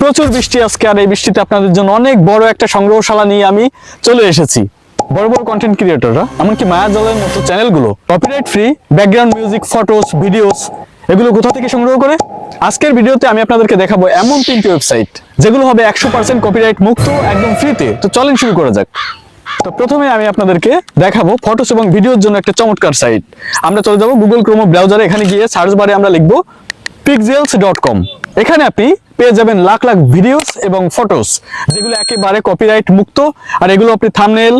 প্রচুর বৃষ্টি আজকে আর এই বৃষ্টিতে আপনাদের জন্য অনেক বড় একটা সংগ্রহশালা নিয়ে আমি চলে এসেছি। বড় বড় কন্টেন্ট ক্রিয়েটররা এমনকি মায়া জলের মতো চ্যানেলগুলো copyright free background music photos videos এগুলো কোথা থেকে সংগ্রহ করে? আজকের ভিডিওতে আমি আপনাদেরকে দেখাবো এমন তিনটি ওয়েবসাইট যেগুলো হবে একশো পার্সেন্ট কপিরাইট মুক্ত, একদম ফ্রিতে তো চলেন শুরু করা যাক। তো প্রথমে আমি আপনাদেরকে দেখাবো ফটোস এবং ভিডিওর জন্য একটা চমৎকার সাইট আমরা চলে যাব গুগল ক্রোমো ব্রাউজারে এখানে গিয়ে সার্চ বারে আমরা লিখব পিকজেলস ডট কম এখানে আপনি পেয়ে যাবেন লাখ লাখ ভিডিওস এবং ফটোস যেগুলো একেবারে কপিরাইট মুক্ত। আর এগুলো আপনি thumbnail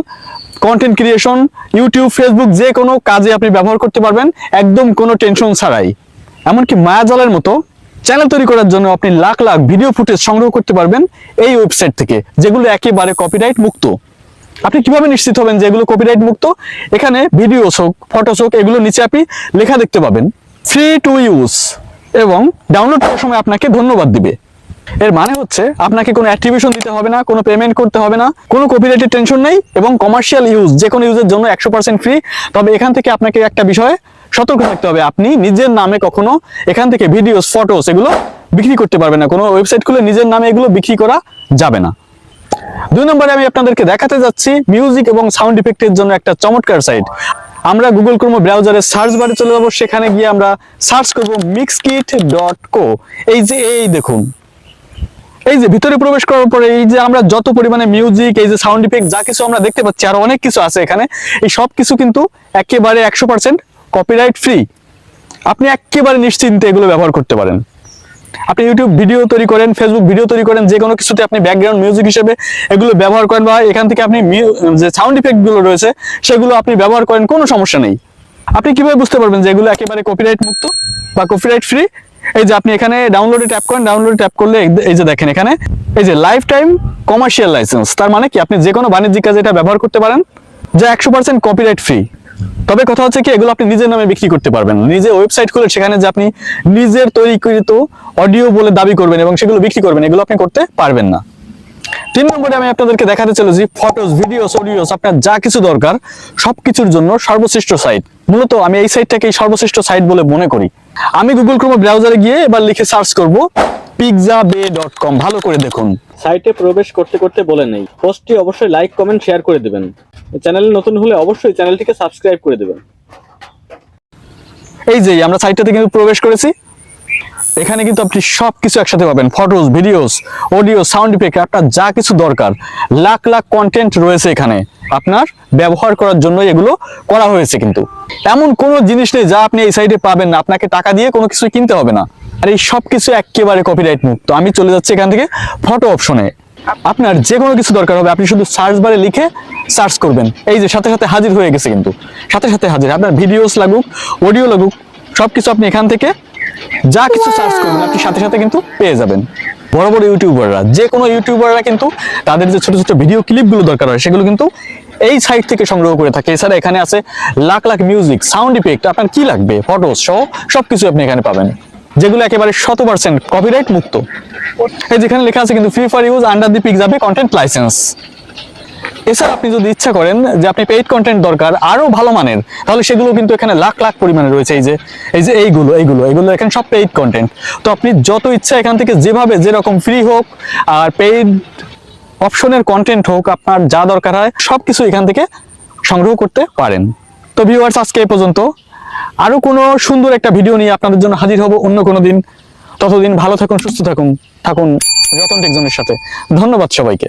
content creation YouTube Facebook যে কোনো কাজে আপনি ব্যবহার করতে পারবেন, একদম কোনো টেনশন ছাড়াই। এমনকি মায়াজালের মতো চ্যানেল তৈরি করার জন্য আপনি লাখ লাখ ভিডিও ফুটেজ সংগ্রহ করতে পারবেন এই ওয়েবসাইট থেকে, যেগুলো একেবারে কপিরাইট মুক্ত। আপনি কীভাবে নিশ্চিত হবেন যে এগুলো কপিরাইট মুক্ত? এখানে ভিডিওস হোক ফটোস হোক, এগুলো নিচে আপনি লেখা দেখতে পাবেন। ফ্রি টু ইউজ এবং ডাউনলোড করার সময় আপনাকে ধন্যবাদ দিবে। এর মানে হচ্ছে আপনাকে কোনো অ্যাট্রিবিউশন দিতে হবে না, কোনো পেমেন্ট করতে হবে না, কোনো কপিরাইটের টেনশন নেই এবং কমার্শিয়াল ইউজ যে কোনো ইউজের জন্য একশো পার্সেন্ট ফ্রি তবে এখান থেকে আপনাকে একটা বিষয়ে সতর্ক থাকতে হবে। আপনি নিজের নামে কখনো এখান থেকে ভিডিওস ফটোস এগুলো বিক্রি করতে পারবেন না। কোনো ওয়েবসাইট খুলে নিজের নামে এগুলো বিক্রি করা যাবে না। দুই নম্বরে আমি আপনাদেরকে দেখাতে যাচ্ছি মিউজিক এবং সাউন্ড ইফেক্টের জন্য একটা চমৎকার সাইট আমরা গুগল ক্রোমো ব্রাউজারে সার্চ বারে চলে যাব। সেখানে গিয়ে আমরা সার্চ করব মিক্সকিট ডট কো এই যে, এই দেখুন। এই যে ভিতরে প্রবেশ করার পরে এই যে আমরা যত পরিমাণে মিউজিক এই যে সাউন্ড ইফেক্ট যা কিছু আমরা দেখতে পাচ্ছি, আরও অনেক কিছু আছে এখানে, এই সব কিছু কিন্তু একেবারে একশো পার্সেন্ট কপিরাইট ফ্রি আপনি একেবারে নিশ্চিন্তে এগুলো ব্যবহার করতে পারেন। আপনি ইউটিউব ভিডিও তৈরি করেন ফেসবুক ভিডিও তৈরি করেন, যে কোনো কিছুতে আপনি ব্যাকগ্রাউন্ড মিউজিক হিসেবে এগুলো ব্যবহার করেন বা এখান থেকে আপনি যে সাউন্ড ইফেক্টগুলো রয়েছে, সেগুলো আপনি ব্যবহার করেন, কোনো সমস্যা নেই। আপনি কীভাবে বুঝতে পারবেন যে এগুলো একেবারে কপিরাইট মুক্ত বা কপিরাইট ফ্রি এই যে আপনি এখানে ডাউনলোডে ট্যাপ করেন ডাউনলোডে ট্যাপ করলে এই- যে দেখেন এখানে, এই যে লাইফ টাইম কমার্শিয়াল লাইসেন্স তার মানে কি আপনি যে কোনো বাণিজ্যিক কাজে এটা ব্যবহার করতে পারেন, যা একশো পার্সেন্ট কপিরাইট ফ্রি তবে কথা হচ্ছে কি, এগুলো আপনি নিজের নামে বিক্রি করতে পারবেন। নিজে ওয়েবসাইট খুলে সেখানে যে আপনি নিজের তৈরিকৃত অডিও বলে দাবি করবেন এবং সেগুলো বিক্রি করবেন, এগুলো আপনি করতে পারবেন না। তিন নম্বরে আমি আপনাদেরকে দেখাতে চলেছি ফটোস ভিডিওস অডিওস আপনার যা কিছু দরকার, সবকিছুর জন্য সর্বশ্রেষ্ঠ সাইট মূলত আমি এই সাইটটাকে সর্বশ্রেষ্ঠ সাইট বলে মনে করি। আমি গুগল ক্রোম ব্রাউজারে গিয়ে এবার লিখে সার্চ করব পিৎজা বে ডট কম ভালো করে দেখুন। সাইটে প্রবেশ করতে করতে বলে নেই। পোস্টটি অবশ্যই লাইক কমেন্ট শেয়ার করে দেবেন। চ্যানেলে নতুন হলে অবশ্যই চ্যানেলটিকে সাবস্ক্রাইব করে দেবেন। এই যে আমরা সাইটটাতে কিন্তু প্রবেশ করেছি। এখানে কিন্তু আপনি সব কিছু একসাথে পাবেন। Photos videos audio sound effect আপনার যা কিছু দরকার। লাখ লাখ কন্টেন্ট রয়েছে এখানে। আপনার ব্যবহার করার জন্য এগুলো করা হয়েছে কিন্তু। এমন কোনো জিনিস নেই যা আপনি এই সাইডে পাবেন না। আপনাকে টাকা দিয়ে কোনো কিছু কিনতে হবে না। আর এই সব কিছু একেবারে কপিরাইট মুক্ত। আমি চলে যাচ্ছি এখান থেকে ফটো অপশনে আপনার যে কোনো কিছু দরকার হবে, আপনি শুধু সার্চ বারে লিখে সার্চ করবেন। এই যে সাথে সাথে হাজির হয়ে গেছে কিন্তু। সাথে সাথে হাজির। আপনার ভিডিওস লাগুক অডিও লাগুক, সবকিছু আপনি এখান থেকে যা কিছু সার্চ করবেন, আপনি সাথে সাথে কিন্তু পেয়ে যাবেন। বড় বড় ইউটিউবাররা যে কোনো ইউটিউবাররা কিন্তু তাদের যে ছোট ছোট ভিডিও ক্লিপগুলো দরকার হয়, সেগুলো কিন্তু এই সাইট থেকে সংগ্রহ করে থাকে। এছাড়া এখানে আছে lakh lakh music sound effect আপনার কি লাগবে? ফটো সহ সব কিছু আপনি এখানে পাবেন। যেগুলো একেবারে শত পার্সেন্ট কপিরাইট মুক্ত। এই যেখানে লেখা আছে কিন্তু free for use under the Pixabay content license এছাড়া আপনি যদি ইচ্ছা করেন যে আপনি পেইড কন্টেন্ট দরকার, আরও ভালো মানের, তাহলে সেগুলো কিন্তু এখানে লাখ লাখ পরিমাণে রয়েছে। এই যে এই যে এইগুলো এইগুলো এগুলো এখানে সব পেইড কন্টেন্ট তো আপনি যত ইচ্ছা এখান থেকে যেভাবে, যেরকম ফ্রি হোক আর পেইড অপশনের কন্টেন্ট হোক, আপনার যা দরকার হয় সব কিছু এখান থেকে সংগ্রহ করতে পারেন। তো ভিউয়ার্স আজকে এই পর্যন্ত। আরও কোনো সুন্দর একটা ভিডিও নিয়ে আপনাদের জন্য হাজির হব অন্য কোনো দিন। ততদিন ভালো থাকুন, সুস্থ থাকুন থাকুন রতন টেকজনের সাথে। ধন্যবাদ সবাইকে।